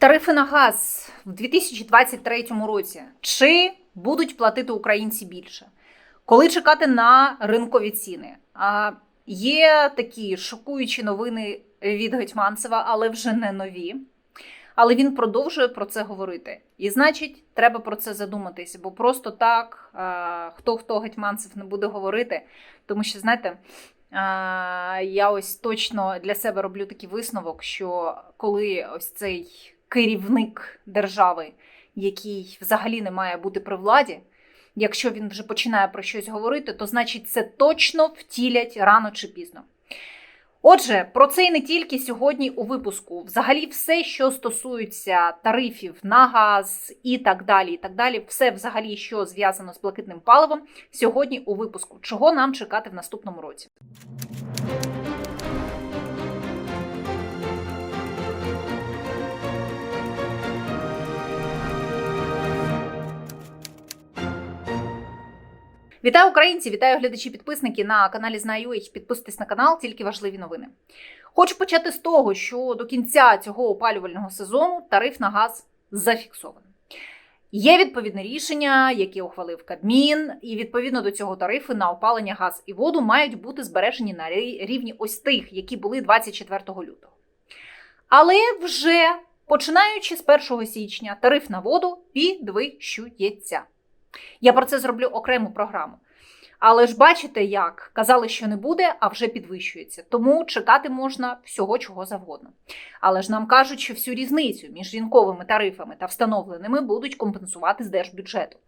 Тарифи на газ в 2023 році. Чи будуть платити українці більше? Коли чекати на ринкові ціни? А, Є такі шокуючі новини від Гетьманцева, але вже не нові. Але він продовжує про це говорити. І значить, треба про це задуматися, бо просто так хто хто Гетьманцев не буде говорити. Тому що, знаєте, я ось точно для себе роблю такий висновок, що коли ось цей керівник держави, який взагалі не має бути при владі, якщо він вже починає про щось говорити, то значить це точно втілять рано чи пізно. Отже, про це і не тільки сьогодні у випуску. Взагалі, все, що стосується тарифів на газ і так далі, і так далі, все взагалі, що зв'язано з блакитним паливом, сьогодні у випуску. Чого нам чекати в наступному році? Вітаю українці! Вітаю глядачі-підписники на каналі Знаю.ua. Підписуйтесь на канал, тільки важливі новини. Хочу почати з того, що до кінця цього опалювального сезону тариф на газ зафіксований. Є відповідне рішення, яке ухвалив Кабмін, і відповідно до цього тарифи на опалення газ і воду мають бути збережені на рівні ось тих, які були 24 лютого. Але вже починаючи з 1 січня тариф на воду підвищується. Я про це зроблю окрему програму. Але ж бачите, як казали, що не буде, а вже підвищується. Тому чекати можна всього чого завгодно. Але ж нам кажуть, що всю різницю між ринковими тарифами та встановленими будуть компенсувати з держбюджету.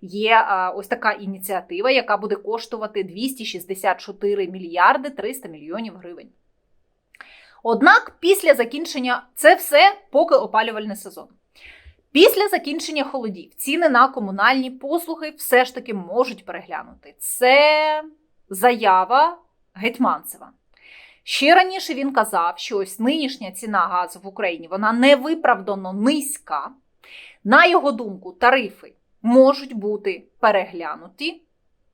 Є ось така ініціатива, яка буде коштувати 264 мільярди 300 мільйонів гривень. Однак після закінчення це все поки опалювальний сезон. Після закінчення холодів ціни на комунальні послуги все ж таки можуть переглянути. Це заява Гетьманцева. Ще раніше він казав, що ось нинішня ціна газу в Україні вона невиправдано низька. На його думку, тарифи можуть бути переглянуті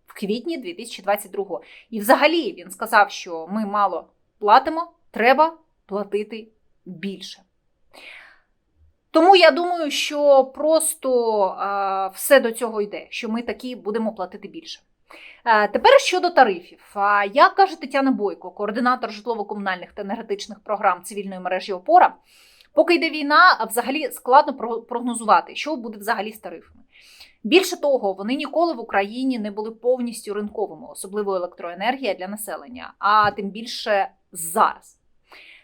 в квітні 2022-го. І взагалі він сказав, що ми мало платимо, треба платити більше. Тому я думаю, що просто а, все до цього йде, що ми такі будемо платити більше. Тепер щодо тарифів, як каже Тетяна Бойко, координатор житлово-комунальних та енергетичних програм цивільної мережі Опора, поки йде війна, взагалі складно прогнозувати, що буде взагалі з тарифами. Більше того, вони ніколи в Україні не були повністю ринковими, особливо електроенергія для населення, а тим більше зараз.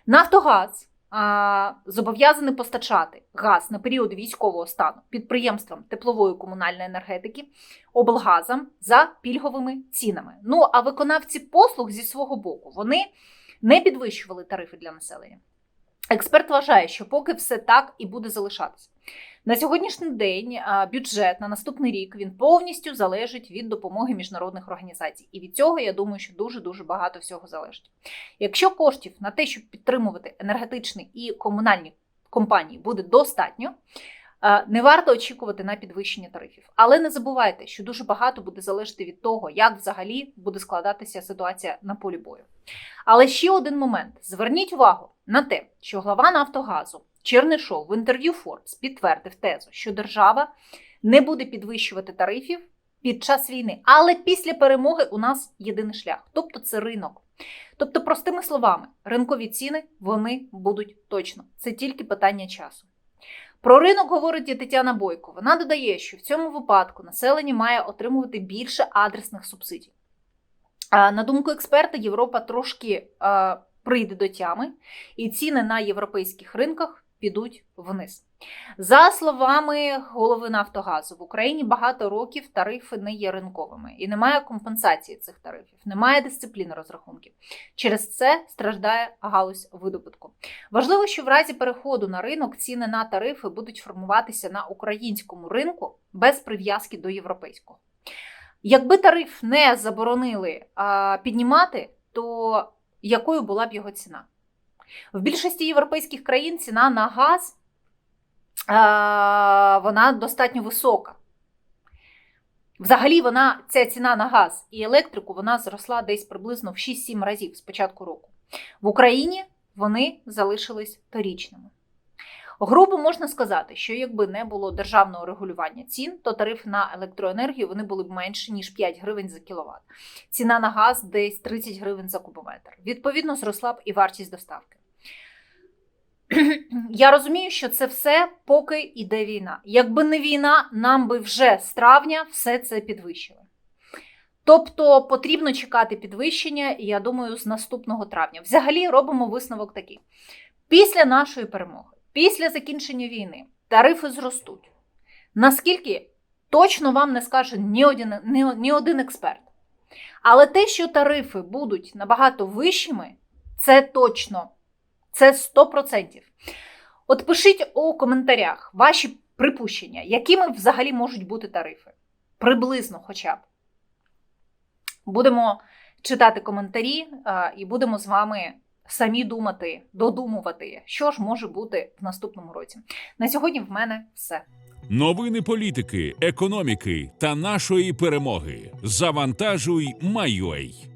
Нафтогаз зобов'язаний постачати газ на період військового стану підприємствам теплової комунальної енергетики, облгазам за пільговими цінами. Ну а виконавці послуг зі свого боку вони не підвищували тарифи для населення. Експерт вважає, що поки все так і буде залишатися. На сьогоднішній день бюджет на наступний рік він повністю залежить від допомоги міжнародних організацій. І від цього я думаю, що дуже дуже багато всього залежить. Якщо коштів на те, щоб підтримувати енергетичні і комунальні компанії, буде достатньо. Не варто очікувати на підвищення тарифів, але не забувайте, що дуже багато буде залежати від того, як взагалі буде складатися ситуація на полі бою. Але ще один момент: зверніть увагу на те, що глава Нафтогазу Чернишов в інтерв'ю Forbes підтвердив тезу, що держава не буде підвищувати тарифів під час війни, але після перемоги у нас єдиний шлях, тобто це ринок. Тобто, простими словами, ринкові ціни вони будуть точно. Це тільки питання часу. Про ринок говорить і Тетяна Бойко. Вона додає, що в цьому випадку населення має отримувати більше адресних субсидій. На думку експерта, Європа трошки прийде до тями, і ціни на європейських ринках підуть вниз. За словами голови Нафтогазу, в Україні багато років тарифи не є ринковими і немає компенсації цих тарифів, немає дисципліни розрахунків. Через це страждає галузь видобутку. Важливо, що в разі переходу на ринок ціни на тарифи будуть формуватися на українському ринку без прив'язки до європейського. Якби тариф не заборонили а, піднімати, то якою була б його ціна? В більшості європейських країн ціна на газ вона достатньо висока. Взагалі, вона, ця ціна на газ і електрику вона зросла десь приблизно в 6-7 разів з початку року. В Україні вони залишились торічними. Грубо можна сказати, що якби не було державного регулювання цін, то тарифи на електроенергію вони були б менше ніж 5 гривень за кіловат. Ціна на газ десь 30 гривень за кубометр. Відповідно, зросла б і вартість доставки. Я розумію, що це все поки йде війна. Якби не війна, нам би вже з травня все це підвищили. Тобто потрібно чекати підвищення, я думаю, з наступного травня. Взагалі робимо висновок такий: після нашої перемоги, після закінчення війни, тарифи зростуть. Наскільки точно вам не скаже ні один, ні, ні один експерт. Але те, що тарифи будуть набагато вищими, це точно. Це 100%. От пишіть у коментарях ваші припущення, якими взагалі можуть бути тарифи. Приблизно хоча б. Будемо читати коментарі і будемо з вами самі думати, додумувати, що ж може бути в наступному році. На сьогодні в мене все. Новини політики, економіки та нашої перемоги. Завантажуй, Майой.